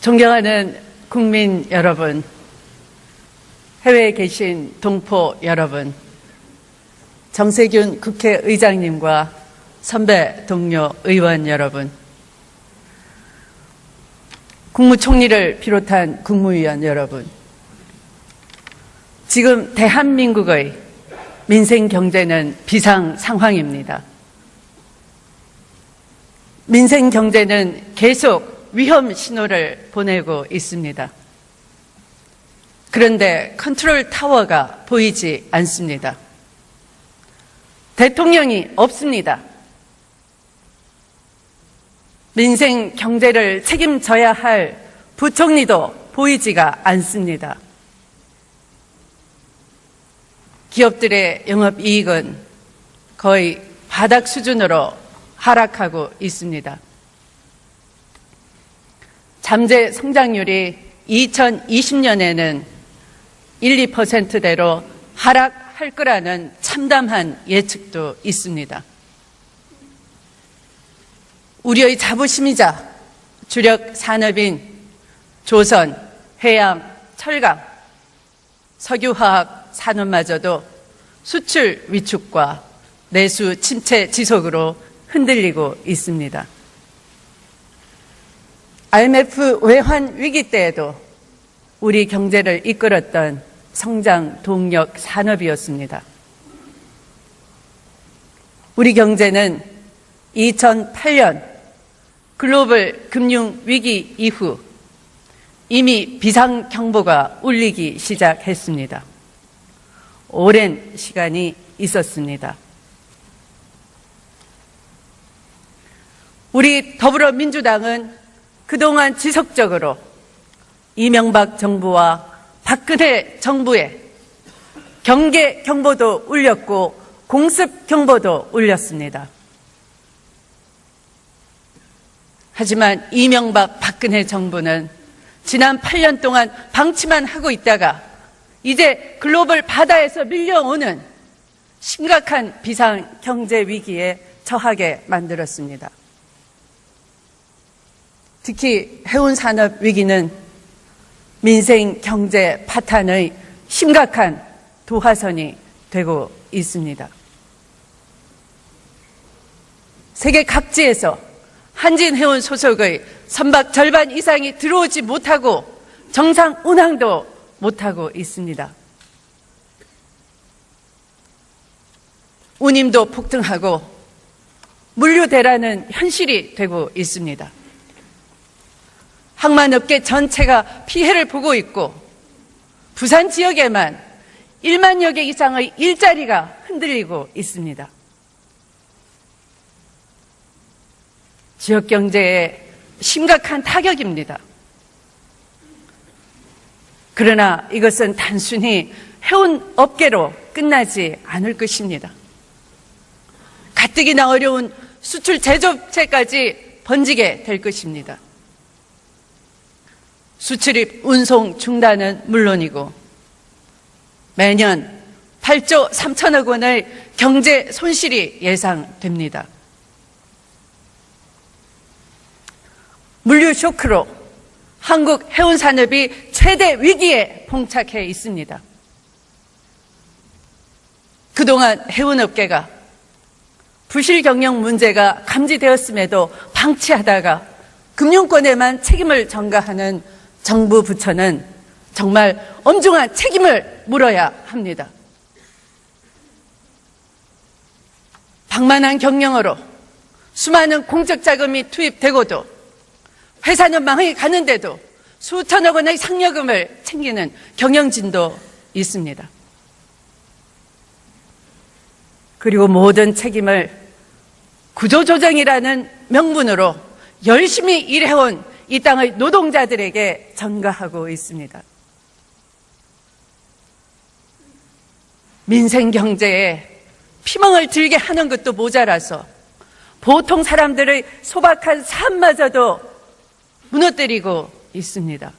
존경하는 국민 여러분, 해외에 계신 동포 여러분, 정세균 국회의장님과 선배 동료 의원 여러분, 국무총리를 비롯한 국무위원 여러분, 지금 대한민국의 민생 경제는 비상 상황입니다. 민생 경제는 계속 위험 신호를 보내고 있습니다. 그런데 컨트롤 타워가 보이지 않습니다. 대통령이 없습니다. 민생 경제를 책임져야 할 부총리도 보이지가 않습니다. 기업들의 영업 이익은 거의 바닥 수준으로 하락하고 있습니다. 잠재 성장률이 2020년에는 1, 2%대로 하락할 거라는 참담한 예측도 있습니다. 우리의 자부심이자 주력 산업인 조선, 해양, 철강, 석유화학 산업마저도 수출 위축과 내수 침체 지속으로 흔들리고 있습니다. IMF 외환 위기 때에도 우리 경제를 이끌었던 성장 동력 산업이었습니다. 우리 경제는 2008년 글로벌 금융 위기 이후 이미 비상 경보가 울리기 시작했습니다. 오랜 시간이 있었습니다. 우리 더불어민주당은 그동안 지속적으로 이명박 정부와 박근혜 정부의 경계 경보도 울렸고 공습 경보도 울렸습니다. 하지만 이명박 박근혜 정부는 지난 8년 동안 방치만 하고 있다가 이제 글로벌 바다에서 밀려오는 심각한 비상 경제 위기에 처하게 만들었습니다. 특히 해운 산업 위기는 민생 경제 파탄의 심각한 도화선이 되고 있습니다. 세계 각지에서 한진 해운 소속의 선박 절반 이상이 들어오지 못하고 정상 운항도 못하고 있습니다. 운임도 폭등하고 물류 대란은 현실이 되고 있습니다. 항만업계 전체가 피해를 보고 있고 부산 지역에만 1만여 개 이상의 일자리가 흔들리고 있습니다. 지역 경제에 심각한 타격입니다. 그러나 이것은 단순히 해운 업계로 끝나지 않을 것입니다. 가뜩이나 어려운 수출 제조업체까지 번지게 될 것입니다. 수출입 운송 중단은 물론이고 매년 8조 3천억 원의 경제 손실이 예상됩니다. 물류 쇼크로 한국 해운 산업이 최대 위기에 봉착해 있습니다. 그동안 해운업계가 부실 경영 문제가 감지되었음에도 방치하다가 금융권에만 책임을 전가하는 정부 부처는 정말 엄중한 책임을 물어야 합니다. 방만한 경영으로 수많은 공적 자금이 투입되고도 회사는 망해 가는데도 수천억 원의 상여금을 챙기는 경영진도 있습니다. 그리고 모든 책임을 구조조정이라는 명분으로 열심히 일해온 이 땅의 노동자들에게 전가하고 있습니다. 민생 경제에 피멍을 들게 하는 것도 모자라서 보통 사람들의 소박한 삶마저도 무너뜨리고 있습니다.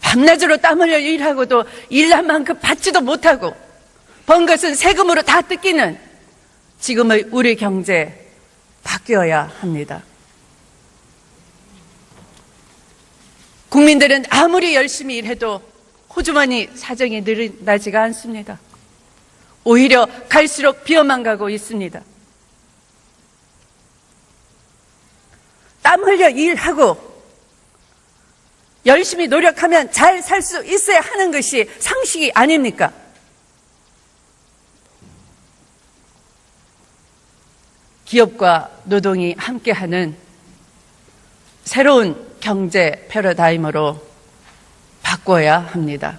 밤낮으로 땀 흘려 일하고도 일한 만큼 받지도 못하고 번 것은 세금으로 다 뜯기는 지금의 우리 경제 바뀌어야 합니다. 국민들은 아무리 열심히 일해도 호주머니 사정이 늘어나지가 않습니다. 오히려 갈수록 비어만 가고 있습니다. 땀 흘려 일하고 열심히 노력하면 잘 살 수 있어야 하는 것이 상식이 아닙니까? 기업과 노동이 함께하는 새로운 경제 패러다임으로 바꿔야 합니다.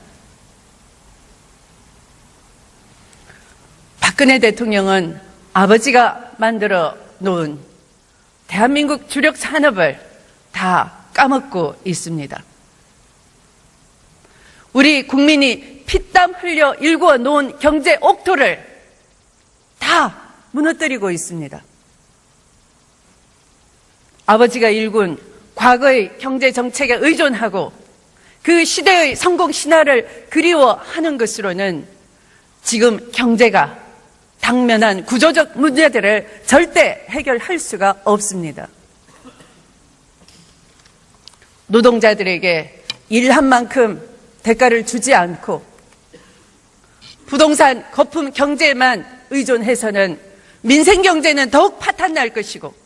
박근혜 대통령은 아버지가 만들어 놓은 대한민국 주력 산업을 다 까먹고 있습니다. 우리 국민이 피땀 흘려 일구어 놓은 경제 옥토를 다 무너뜨리고 있습니다. 아버지가 일군 과거의 경제 정책에 의존하고 그 시대의 성공 신화를 그리워하는 것으로는 지금 경제가 당면한 구조적 문제들을 절대 해결할 수가 없습니다. 노동자들에게 일한 만큼 대가를 주지 않고 부동산 거품 경제만 의존해서는 민생 경제는 더욱 파탄 날 것이고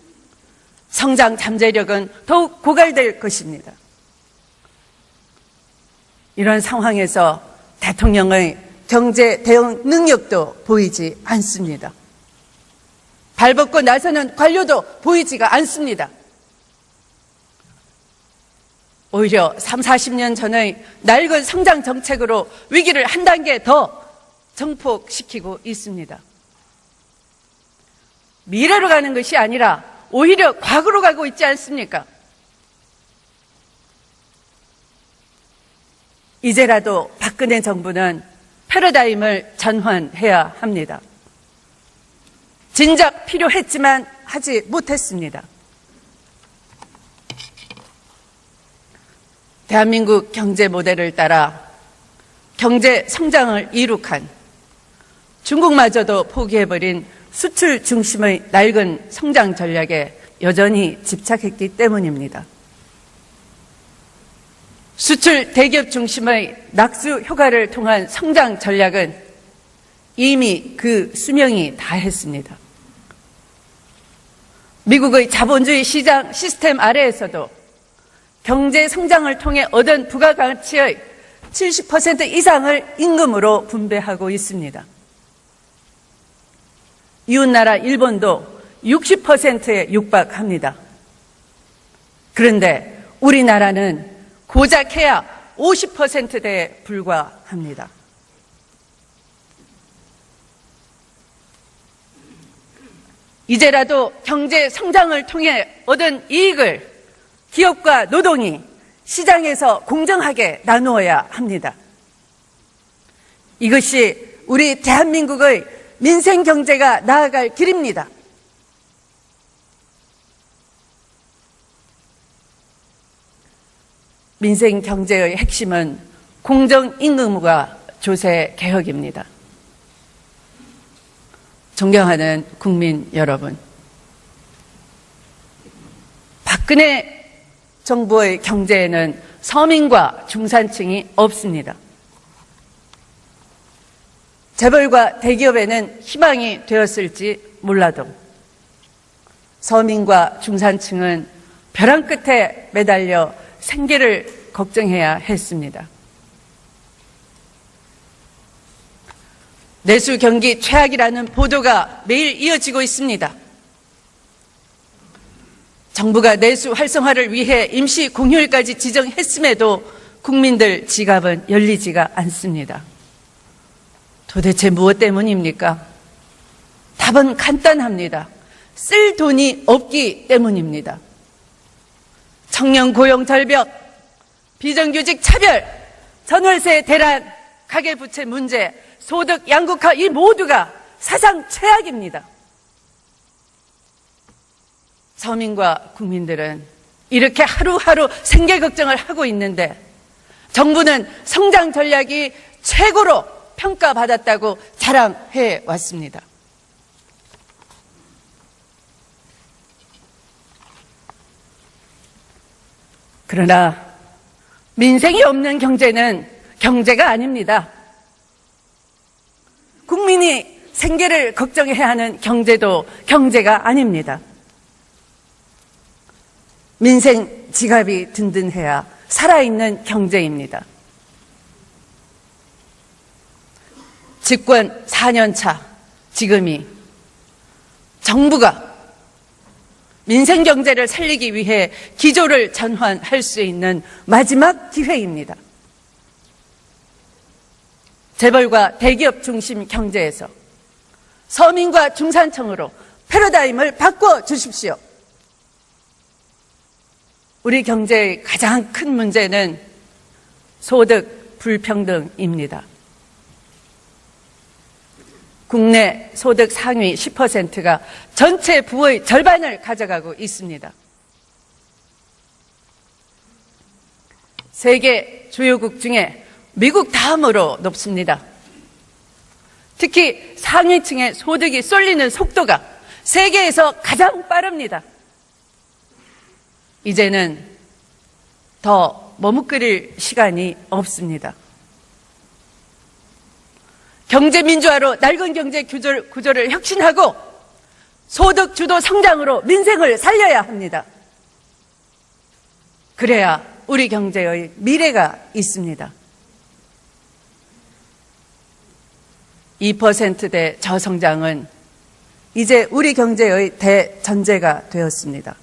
성장 잠재력은 더욱 고갈될 것입니다. 이런 상황에서 대통령의 경제 대응 능력도 보이지 않습니다. 발벗고 나서는 관료도 보이지가 않습니다. 오히려 3, 40년 전의 낡은 성장 정책으로 위기를 한 단계 더 정폭시키고 있습니다. 미래로 가는 것이 아니라 오히려 과거로 가고 있지 않습니까? 이제라도 박근혜 정부는 패러다임을 전환해야 합니다. 진작 필요했지만 하지 못했습니다. 대한민국 경제 모델을 따라 경제 성장을 이룩한 중국마저도 포기해버린 수출 중심의 낡은 성장 전략에 여전히 집착했기 때문입니다. 수출 대기업 중심의 낙수 효과를 통한 성장 전략은 이미 그 수명이 다했습니다. 미국의 자본주의 시장 시스템 아래에서도 경제 성장을 통해 얻은 부가가치의 70% 이상을 임금으로 분배하고 있습니다. 이웃나라 일본도 60%에 육박합니다. 그런데 우리나라는 고작 해야 50%대에 불과합니다. 이제라도 경제 성장을 통해 얻은 이익을 기업과 노동이 시장에서 공정하게 나누어야 합니다. 이것이 우리 대한민국의 민생 경제가 나아갈 길입니다. 민생 경제의 핵심은 공정 임금과 조세 개혁입니다. 존경하는 국민 여러분. 박근혜 정부의 경제에는 서민과 중산층이 없습니다. 재벌과 대기업에는 희망이 되었을지 몰라도 서민과 중산층은 벼랑 끝에 매달려 생계를 걱정해야 했습니다. 내수 경기 최악이라는 보도가 매일 이어지고 있습니다. 정부가 내수 활성화를 위해 임시 공휴일까지 지정했음에도 국민들 지갑은 열리지가 않습니다. 도대체 무엇 때문입니까? 답은 간단합니다. 쓸 돈이 없기 때문입니다. 청년 고용 절벽, 비정규직 차별, 전월세 대란, 가계부채 문제, 소득 양극화 이 모두가 사상 최악입니다. 서민과 국민들은 이렇게 하루하루 생계 걱정을 하고 있는데 정부는 성장 전략이 최고로 평가받았다고 자랑해 왔습니다. 그러나 민생이 없는 경제는 경제가 아닙니다. 국민이 생계를 걱정해야 하는 경제도 경제가 아닙니다. 민생 지갑이 든든해야 살아있는 경제입니다. 집권 4년 차 지금이 정부가 민생 경제를 살리기 위해 기조를 전환할 수 있는 마지막 기회입니다. 재벌과 대기업 중심 경제에서 서민과 중산층으로 패러다임을 바꿔 주십시오. 우리 경제의 가장 큰 문제는 소득 불평등입니다. 국내 소득 상위 10%가 전체 부의 절반을 가져가고 있습니다. 세계 주요국 중에 미국 다음으로 높습니다. 특히 상위층의 소득이 쏠리는 속도가 세계에서 가장 빠릅니다. 이제는 더 머뭇거릴 시간이 없습니다. 경제 민주화로 낡은 경제 구조를, 구조를 혁신하고 소득 주도 성장으로 민생을 살려야 합니다. 그래야 우리 경제의 미래가 있습니다. 2%대 저성장은 이제 우리 경제의 대전제가 되었습니다.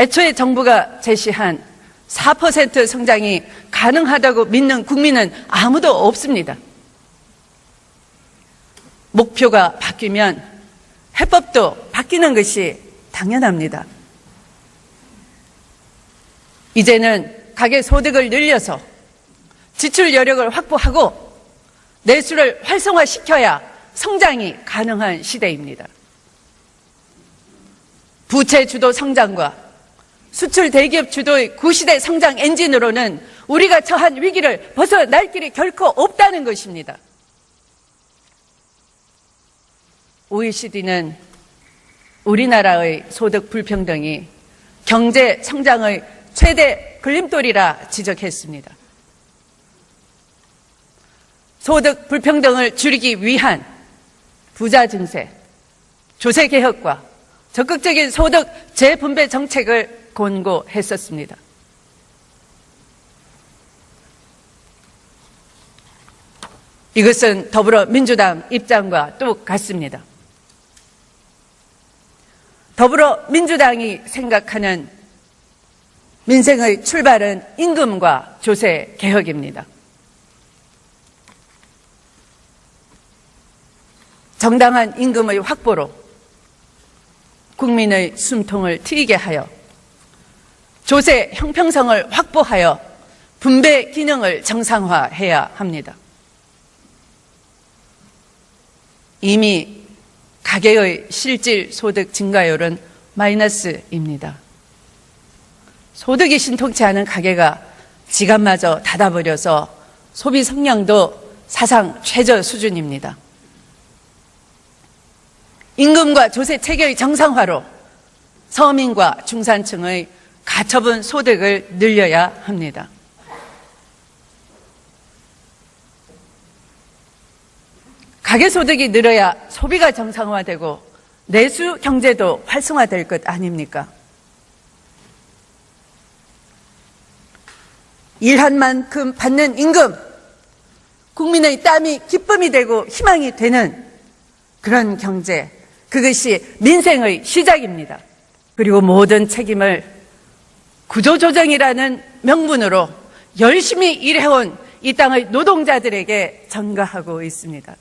애초에 정부가 제시한 4% 성장이 가능하다고 믿는 국민은 아무도 없습니다. 목표가 바뀌면 해법도 바뀌는 것이 당연합니다. 이제는 가계 소득을 늘려서 지출 여력을 확보하고 내수를 활성화시켜야 성장이 가능한 시대입니다. 부채 주도 성장과 수출 대기업 주도의 구시대 성장 엔진으로는 우리가 처한 위기를 벗어날 길이 결코 없다는 것입니다. OECD는 우리나라의 소득 불평등이 경제 성장의 최대 걸림돌이라 지적했습니다. 소득 불평등을 줄이기 위한 부자 증세, 조세 개혁과 적극적인 소득 재분배 정책을 권고했었습니다. 이것은 더불어민주당 입장과 똑같습니다. 더불어민주당이 생각하는 민생의 출발은 임금과 조세 개혁입니다. 정당한 임금의 확보로 국민의 숨통을 트이게 하여 조세 형평성을 확보하여 분배 기능을 정상화해야 합니다. 이미 가계의 실질 소득 증가율은 마이너스입니다. 소득이 신통치 않은 가계가 지갑마저 닫아버려서 소비 성량도 사상 최저 수준입니다. 임금과 조세 체계의 정상화로 서민과 중산층의 가처분 소득을 늘려야 합니다. 가계소득이 늘어야 소비가 정상화되고 내수 경제도 활성화될 것 아닙니까? 일한 만큼 받는 임금, 국민의 땀이 기쁨이 되고 희망이 되는 그런 경제, 그것이 민생의 시작입니다. 그리고 모든 책임을 구조조정이라는 명분으로 열심히 일해온 이 땅의 노동자들에게 전가하고 있습니다.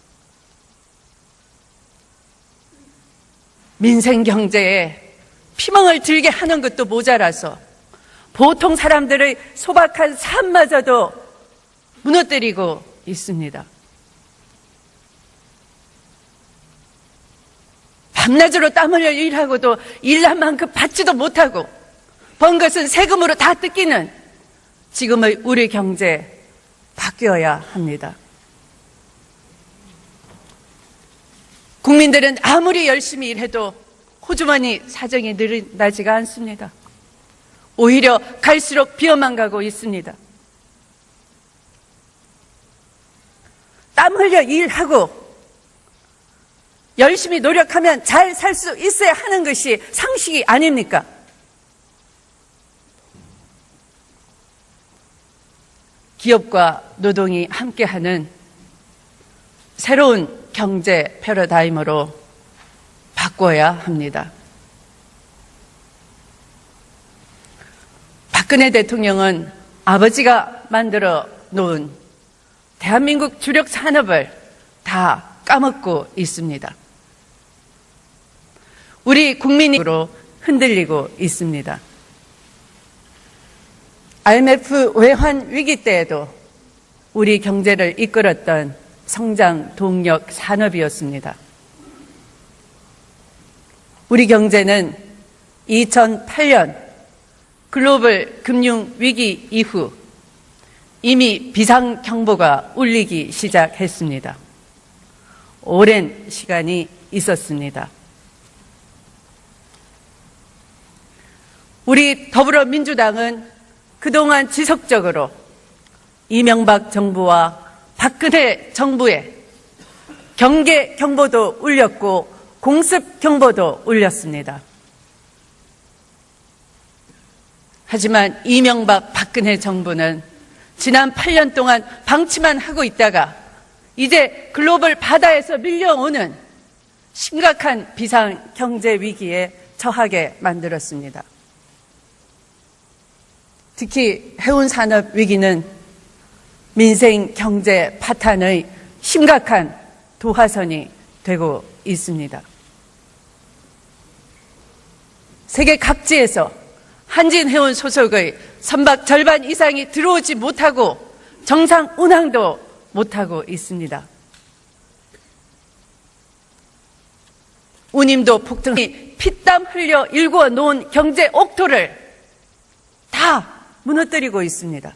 민생 경제에 피멍을 들게 하는 것도 모자라서 보통 사람들의 소박한 삶마저도 무너뜨리고 있습니다. 밤낮으로 땀 흘려 일하고도 일한 만큼 받지도 못하고 번 것은 세금으로 다 뜯기는 지금의 우리 경제 바뀌어야 합니다. 국민들은 아무리 열심히 일해도 호주머니 사정이 늘어나지가 않습니다. 오히려 갈수록 비어만 가고 있습니다. 땀 흘려 일하고 열심히 노력하면 잘 살 수 있어야 하는 것이 상식이 아닙니까? 기업과 노동이 함께하는 새로운 경제 패러다임으로 바꿔야 합니다. 박근혜 대통령은 아버지가 만들어 놓은 대한민국 주력 산업을 다 까먹고 있습니다. 우리 국민으로 흔들리고 있습니다. IMF 외환 위기 때에도 우리 경제를 이끌었던 성장 동력 산업이었습니다. 우리 경제는 2008년 글로벌 금융 위기 이후 이미 비상 경보가 울리기 시작했습니다. 오랜 시간이 있었습니다. 우리 더불어민주당은 그동안 지속적으로 이명박 정부와 박근혜 정부의 경계 경보도 울렸고 공습 경보도 울렸습니다. 하지만 이명박 박근혜 정부는 지난 8년 동안 방치만 하고 있다가 이제 글로벌 바다에서 밀려오는 심각한 비상 경제 위기에 처하게 만들었습니다. 특히 해운 산업 위기는 민생 경제 파탄의 심각한 도화선이 되고 있습니다. 세계 각지에서 한진 해운 소속의 선박 절반 이상이 들어오지 못하고 정상 운항도 못하고 있습니다. 우님도 폭등이 피땀 흘려 일구어 놓은 경제 옥토를 다 무너뜨리고 있습니다.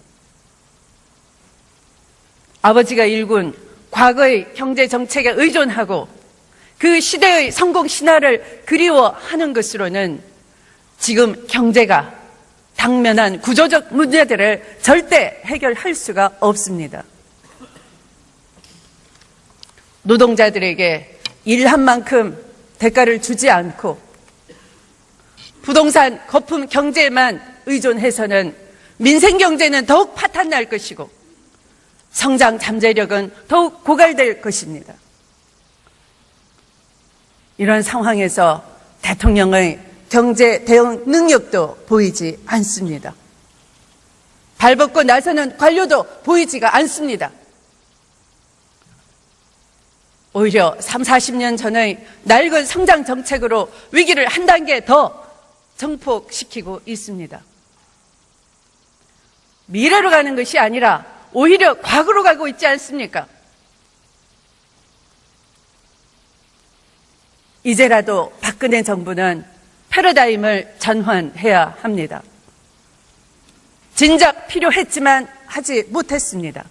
아버지가 일군 과거의 경제 정책에 의존하고 그 시대의 성공 신화를 그리워하는 것으로는 지금 경제가 당면한 구조적 문제들을 절대 해결할 수가 없습니다. 노동자들에게 일한 만큼 대가를 주지 않고 부동산 거품 경제만 의존해서는 민생 경제는 더욱 파탄날 것이고 성장 잠재력은 더욱 고갈될 것입니다. 이런 상황에서 대통령의 경제 대응 능력도 보이지 않습니다. 발벗고 나서는 관료도 보이지가 않습니다. 오히려 3, 40년 전의 낡은 성장 정책으로 위기를 한 단계 더 정폭시키고 있습니다. 미래로 가는 것이 아니라 오히려 과거로 가고 있지 않습니까? 이제라도 박근혜 정부는 패러다임을 전환해야 합니다. 진작 필요했지만 하지 못했습니다.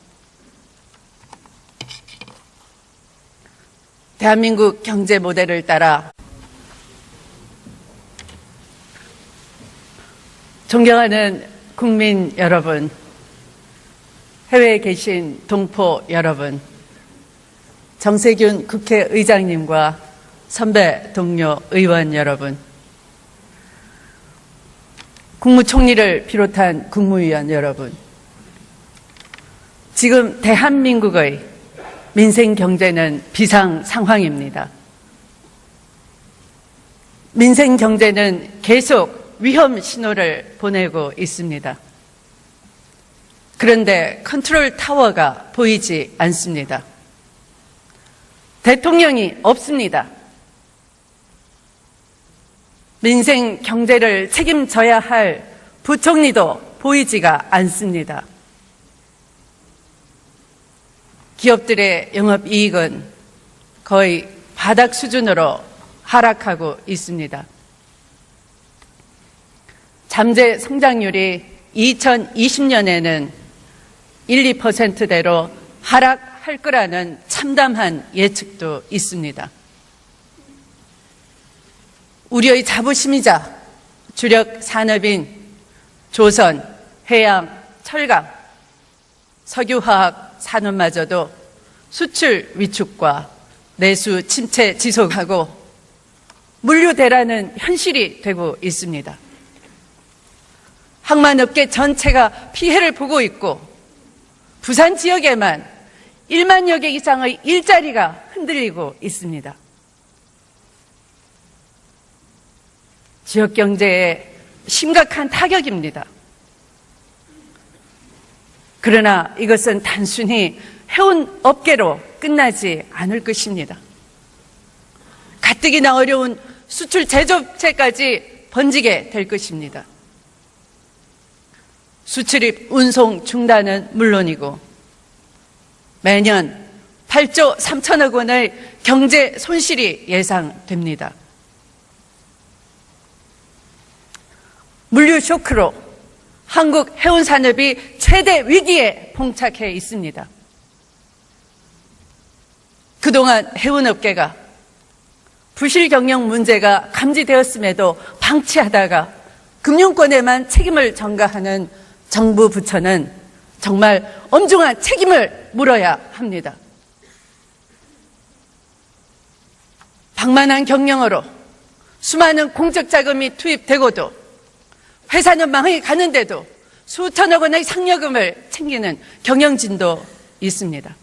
대한민국 경제 모델을 따라 존경하는 국민 여러분, 해외에 계신 동포 여러분, 정세균 국회의장님과 선배 동료 의원 여러분, 국무총리를 비롯한 국무위원 여러분, 지금 대한민국의 민생 경제는 비상 상황입니다. 민생 경제는 계속 위험 신호를 보내고 있습니다. 그런데 컨트롤 타워가 보이지 않습니다. 대통령이 없습니다. 민생 경제를 책임져야 할 부총리도 보이지가 않습니다. 기업들의 영업 이익은 거의 바닥 수준으로 하락하고 있습니다. 잠재 성장률이 2020년에는 1, 2%대로 하락할 거라는 참담한 예측도 있습니다. 우리의 자부심이자 주력 산업인 조선, 해양, 철강, 석유화학 산업마저도 수출 위축과 내수 침체 지속하고 물류 대란은 현실이 되고 있습니다. 항만업계 전체가 피해를 보고 있고 부산 지역에만 1만여 개 이상의 일자리가 흔들리고 있습니다. 지역 경제에 심각한 타격입니다. 그러나 이것은 단순히 해운 업계로 끝나지 않을 것입니다. 가뜩이나 어려운 수출 제조업체까지 번지게 될 것입니다. 수출입 운송 중단은 물론이고 매년 8조 3천억 원의 경제 손실이 예상됩니다. 물류 쇼크로 한국 해운 산업이 최대 위기에 봉착해 있습니다. 그동안 해운업계가 부실 경영 문제가 감지되었음에도 방치하다가 금융권에만 책임을 전가하는 정부 부처는 정말 엄중한 책임을 물어야 합니다. 방만한 경영으로 수많은 공적 자금이 투입되고도 회사는 망해 가는데도 수천억 원의 상여금을 챙기는 경영진도 있습니다.